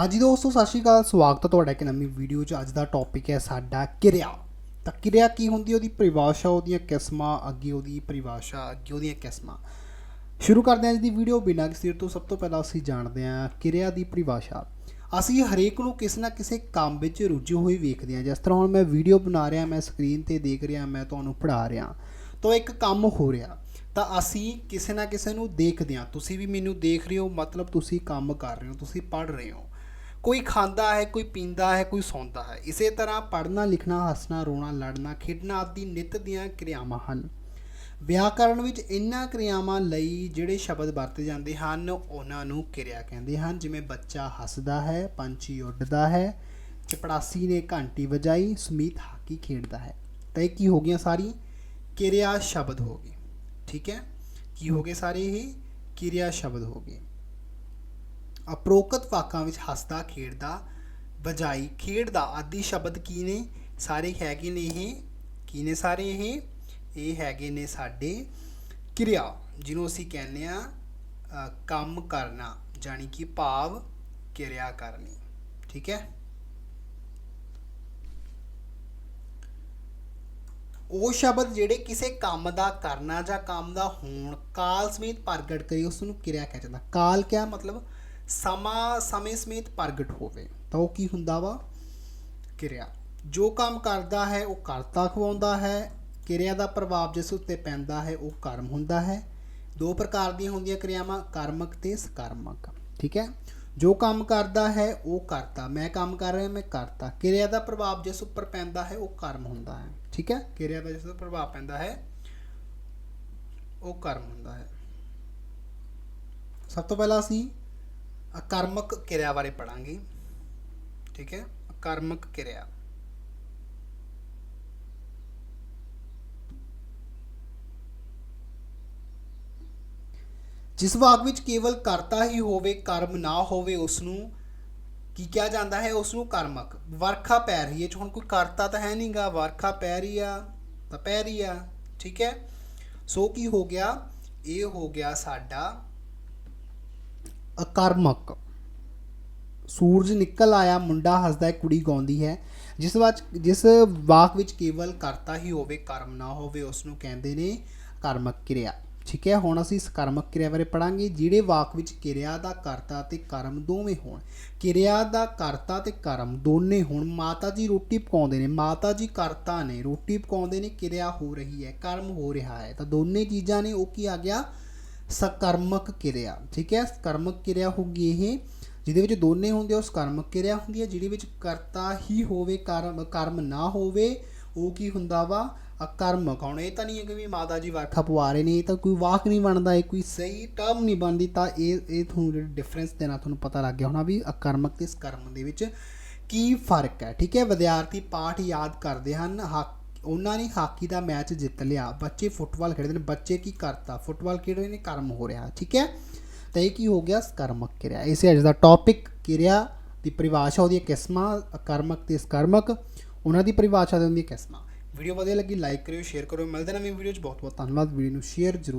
ਹਾਂਜੀ ਦੋਸਤੋ, ਸਤਿ ਸ਼੍ਰੀ ਅਕਾਲ। ਸਵਾਗਤ ਹੈ ਤੁਹਾਡਾ ਇੱਕ ਨਵੀਂ ਵੀਡੀਓ 'ਚ। ਅੱਜ ਦਾ ਟੌਪਿਕ ਹੈ ਸਾਡਾ ਕਿਰਿਆ। ਤਾਂ ਕਿਰਿਆ ਕੀ ਹੁੰਦੀ ਉਹਦੀ ਪਰਿਭਾਸ਼ਾ, ਉਹਦੀਆਂ ਕਿਸਮਾਂ, ਅੱਗੇ ਉਹਦੀ ਪਰਿਭਾਸ਼ਾ, ਅੱਗੇ ਉਹਦੀਆਂ ਕਿਸਮਾਂ। ਸ਼ੁਰੂ ਕਰਦੇ ਹਾਂ ਅੱਜ ਦੀ ਵੀਡੀਓ ਬਿਨਾਂ ਕਿਸੇ ਤੋਂ। ਸਭ ਤੋਂ ਪਹਿਲਾਂ ਅਸੀਂ ਜਾਣਦੇ ਹਾਂ ਕਿਰਿਆ ਦੀ ਪਰਿਭਾਸ਼ਾ। ਅਸੀਂ ਹਰੇਕ ਨੂੰ ਕਿਸੇ ਨਾ ਕਿਸੇ ਕੰਮ ਵਿੱਚ ਰੁੱਝੇ ਹੋਏ ਵੇਖਦੇ ਹਾਂ। ਜਿਸ ਤਰ੍ਹਾਂ ਹੁਣ ਮੈਂ ਵੀਡੀਓ ਬਣਾ ਰਿਹਾ, ਮੈਂ ਸਕਰੀਨ ਤੇ ਦੇਖ ਰਿਹਾ, ਮੈਂ ਤੁਹਾਨੂੰ ਪੜ੍ਹਾ ਰਿਹਾ। ਤਾਂ ਇੱਕ ਕੰਮ ਹੋ ਰਿਹਾ। ਤਾਂ ਅਸੀਂ ਕਿਸੇ ਨਾ ਕਿਸੇ ਨੂੰ ਦੇਖਦੇ ਹਾਂ। ਤੁਸੀਂ ਵੀ ਮੈਨੂੰ ਦੇਖ ਰਹੇ ਹੋ, ਮਤਲਬ ਤੁਸੀਂ ਕੰਮ ਕਰ ਰਹੇ ਹੋ, ਤੁਸੀਂ ਪੜ੍ਹ ਰਹੇ ਹੋ। ਕੋਈ ਖਾਂਦਾ ਹੈ, ਕੋਈ ਪੀਂਦਾ ਹੈ, ਕੋਈ ਸੌਂਦਾ ਹੈ। ਇਸੇ ਤਰ੍ਹਾਂ ਪੜ੍ਹਨਾ, ਲਿਖਣਾ, ਹੱਸਣਾ, ਰੋਣਾ, ਲੜਨਾ, ਖੇਡਣਾ ਆਦਿ ਨਿਤ ਦੀਆਂ ਕਿਰਿਆਵਾਂ ਹਨ। ਵਿਆਕਰਣ ਵਿੱਚ ਇਹਨਾਂ ਕਿਰਿਆਵਾਂ ਲਈ ਜਿਹੜੇ ਸ਼ਬਦ ਵਰਤੇ ਜਾਂਦੇ ਹਨ, ਉਹਨਾਂ ਨੂੰ ਕਿਰਿਆ ਕਹਿੰਦੇ ਹਨ। ਜਿਵੇਂ ਬੱਚਾ ਹੱਸਦਾ ਹੈ, ਪੰਛੀ ਉੱਡਦਾ ਹੈ, ਚਪੜਾਸੀ ਨੇ ਘੰਟੀ ਵਜਾਈ, ਸਮੀਤ ਹਾਕੀ ਖੇਡਦਾ ਹੈ। ਤਾਂ ਇਹ ਕੀ ਹੋ ਗਈਆਂ ਸਾਰੀ ਕਿਰਿਆ ਸ਼ਬਦ ਹੋ ਗਏ। ਠੀਕ ਹੈ? ਕੀ ਹੋ ਗਏ ਸਾਰੇ ਇਹ? ਕਿਰਿਆ ਸ਼ਬਦ ਹੋ ਗਏ। ਅਪਰੋਕਤ ਵਾਕਾਂ ਵਿੱਚ ਹੱਸਦਾ, ਖੇਡਦਾ, ਵਜਾਈ ਖੇਡਦਾ ਆਦਿ ਸ਼ਬਦ ਕੀ ਨੇ ਸਾਰੇ ਹੈਗੇ ਨੇ ਇਹ? ਕੀ ਨੇ ਸਾਰੇ ਇਹ? ਇਹ ਹੈਗੇ ਨੇ ਸਾਡੇ ਕਿਰਿਆ, ਜਿਹਨੂੰ ਅਸੀਂ ਕਹਿੰਦੇ ਆ ਕੰਮ ਕਰਨਾ ਜਾਨੀ ਕਿ ਭਾਵ ਕਿਰਿਆ ਕਰਨੀ। ਠੀਕ ਹੈ? ਉਹ ਸ਼ਬਦ ਜਿਹੜੇ ਕਿਸੇ ਕੰਮ ਦਾ ਕਰਨਾ ਜਾਂ ਕੰਮ ਦਾ ਹੋਣ, ਕਾਲ ਸਮੇਤ ਪ੍ਰਗਟ ਕਰੀ, ਉਸ ਨੂੰ ਕਿਰਿਆ ਕਿਹਾ ਜਾਂਦਾ। ਕਾਲ ਕਿਆ ਮਤਲਬ? ਸਮਾਂ, ਸਮੇਂ ਸਮੇਤ ਪ੍ਰਗਟ ਹੋਵੇ, ਤਾਂ ਉਹ ਕੀ ਹੁੰਦਾ ਵਾ? ਕਿਰਿਆ। ਜੋ ਕੰਮ ਕਰਦਾ ਹੈ, ਉਹ ਕਰਤਾ ਖਵਾਉਂਦਾ ਹੈ। ਕਿਰਿਆ ਦਾ ਪ੍ਰਭਾਵ ਜਿਸ ਉੱਤੇ ਪੈਂਦਾ ਹੈ, ਉਹ ਕਰਮ ਹੁੰਦਾ ਹੈ। ਦੋ ਪ੍ਰਕਾਰ ਦੀਆਂ ਹੁੰਦੀਆਂ ਕਿਰਿਆਵਾਂ, ਕਰਮਕ ਤੇ ਸਕਰਮਕ। ਠੀਕ ਹੈ? ਜੋ ਕੰਮ ਕਰਦਾ ਹੈ, ਉਹ ਕਰਤਾ। ਮੈਂ ਕੰਮ ਕਰ ਰਿਹਾ, ਮੈਂ ਕਰਤਾ। ਕਿਰਿਆ ਦਾ ਪ੍ਰਭਾਵ ਜਿਸ ਉੱਪਰ ਪੈਂਦਾ ਹੈ, ਉਹ ਕਰਮ ਹੁੰਦਾ ਹੈ। ਠੀਕ ਹੈ? ਕਿਰਿਆ ਦਾ ਜਿਸ ਉੱਪਰ ਪ੍ਰਭਾਵ ਪੈਂਦਾ ਹੈ, ਉਹ ਕਰਮ ਹੁੰਦਾ ਹੈ। ਸਭ ਤੋਂ ਪਹਿਲਾਂ ਅਸੀਂ ਅਕਰਮਕ ਕਿਰਿਆ ਬਾਰੇ ਪੜਾਂਗੇ ਠੀਕ ਹੈ? ਅਕਰਮਕ ਕਿਰਿਆ। ਜਿਸ ਵਾਕ ਵਿੱਚ ਕੇਵਲ ਕਰਤਾ ਹੀ ਹੋਵੇ, ਕਰਮ ਨਾ ਹੋਵੇ ਉਸ ਨੂੰ ਕੀ ਕਿਹਾ ਜਾਂਦਾ ਹੈ? ਉਸ ਨੂੰ ਕਰਮਕ। ਵਰਖਾ ਪੈ ਰਹੀ ਹੈ। ਚ ਹੁਣ ਕੋਈ ਕਰਤਾ ਤਾਂ ਹੈ ਨਹੀਂਗਾ ਵਰਖਾ ਪੈ ਰਹੀ ਆ, ਤਾਂ ਪੈ ਰਹੀ ਆ, ਠੀਕ ਹੈ? ਸੋ ਕੀ ਹੋ ਗਿਆ? ਇਹ ਹੋ ਗਿਆ ਸਾਡਾ ਅਕਰਮਕ। ਸੂਰਜ ਨਿਕਲ ਆਇਆ, ਮੁੰਡਾ ਹੱਸਦਾ ਹੈ, ਕੁੜੀ ਗਾਉਂਦੀ ਹੈ। ਜਿਸ ਵਿੱਚ, ਜਿਸ ਵਾਕ ਵਿੱਚ ਕੇਵਲ ਕਰਤਾ ਹੀ ਹੋਵੇ, ਕਰਮ ਨਾ ਹੋਵੇ ਉਸ ਨੂੰ ਕਹਿੰਦੇ ਨੇ ਕਰਮਕ ਕਿਰਿਆ। ਠੀਕ ਹੈ, ਹੁਣ ਅਸੀਂ ਇਸ ਕਰਮਕ ਕਿਰਿਆ ਬਾਰੇ ਪੜਾਂਗੇ ਜਿਹੜੇ ਵਾਕ ਵਿੱਚ ਕਿਰਿਆ ਦਾ ਕਰਤਾ ਤੇ ਕਰਮ ਦੋਵੇਂ ਹੋਣ। ਕਿਰਿਆ ਦਾ ਕਰਤਾ ਤੇ ਕਰਮ ਦੋਨੇ ਹੋਣ। ਮਾਤਾ ਜੀ ਰੋਟੀ ਪਕਾਉਂਦੇ ਨੇ। ਮਾਤਾ ਜੀ ਕਰਤਾ ਨੇ। ਰੋਟੀ ਪਕਾਉਂਦੇ ਨੇ, ਕਿਰਿਆ ਹੋ ਰਹੀ ਹੈ, ਕਰਮ ਹੋ ਰਿਹਾ ਹੈ। ਤਾਂ ਦੋਨੇ ਚੀਜ਼ਾਂ ਨੇ, ਉਹ ਕੀ ਆ ਗਿਆ? ਸਕਰਮਕ ਕਿਰਿਆ, ਠੀਕ ਹੈ? ਸਕਰਮਕ ਕਿਰਿਆ ਹੋਗੀ ਇਹ, ਜਿਹਦੇ ਵਿੱਚ ਦੋਨੇ ਹੁੰਦੇ ਉਹ ਸਕਰਮਕ ਕਿਰਿਆ ਹੁੰਦੀ ਹੈ, ਜਿਹਦੇ ਵਿੱਚ ਕਰਤਾ ਹੀ ਹੋਵੇ, ਕਰਮ ਕਰਮ ਨਾ ਹੋਵੇ, ਉਹ ਕੀ ਹੁੰਦਾ ਵਾ? ਅਕਰਮਕ। ਹੁਣ ਇਹ ਤਾਂ ਨਹੀਂ ਹੈ ਕਿ ਵੀ ਮਾਤਾ ਜੀ ਵਾਖਾ ਪਵਾ ਰਹੇ ਨੇ, ਇਹ ਤਾਂ ਕੋਈ ਵਾਕ ਨਹੀਂ ਬਣਦਾ, ਇਹ ਕੋਈ ਸਹੀ ਟਰਮ ਨਹੀਂ ਬਣਦੀ, ਤਾਂ ਇਹ ਇਹ ਤੁਹਾਨੂੰ ਜਿਹੜਾ ਡਿਫਰੈਂਸ ਦੇਣਾ ਤੁਹਾਨੂੰ ਪਤਾ ਲੱਗ ਗਿਆ ਹੋਣਾ ਵੀ ਅਕਰਮਕ ਤੇ ਸਕਰਮ ਦੇ ਵਿੱਚ ਕੀ ਫ਼ਰਕ ਹੈ, ਠੀਕ ਹੈ? ਵਿਦਿਆਰਥੀ ਪਾਠ ਯਾਦ ਕਰਦੇ ਹਨ, ਹੱਕ ਉਹਨਾਂ ਨੇ ਹਾਕੀ ਦਾ ਮੈਚ ਜਿੱਤ ਲਿਆ। ਬੱਚੇ ਫੁੱਟਬਾਲ ਖੇਡਦੇ ਨੇ। ਬੱਚੇ ਕੀ ਕਰਤਾ? ਫੁੱਟਬਾਲ ਖੇਡ ਰਹੇ ਨੇ ਕਰਮ ਹੋ ਰਿਹਾ, ਠੀਕ ਹੈ? ਤਾਂ ਇਹ ਕੀ ਹੋ ਗਿਆ? ਸਕਰਮਕ ਕਿਰਿਆ। ਇਸੇ ਅੱਜ ਦਾ ਟੌਪਿਕ ਕਿਰਿਆ ਦੀ ਪਰਿਭਾਸ਼ਾ ਉਹਦੀਆਂ ਕਿਸਮਾਂ, ਅਕਰਮਕ ਤੇ ਸਕਰਮਕ। ਉਹਨਾਂ ਦੀ ਪਰਿਭਾਸ਼ਾ ਦੇ ਹੁੰਦੀਆਂ ਕਿਸਮਾਂ। ਵੀਡੀਓ ਵਧੀਆ ਲੱਗੀ ਲਾਈਕ ਕਰਿਓ ਸ਼ੇਅਰ ਕਰਿਓ। ਮਿਲਦੇ ਨਵੀਂ ਵੀਡੀਓ 'ਚ। ਬਹੁਤ ਬਹੁਤ ਧੰਨਵਾਦ। ਵੀਡੀਓ ਨੂੰ ਸ਼ੇਅਰ ਜ਼ਰੂਰ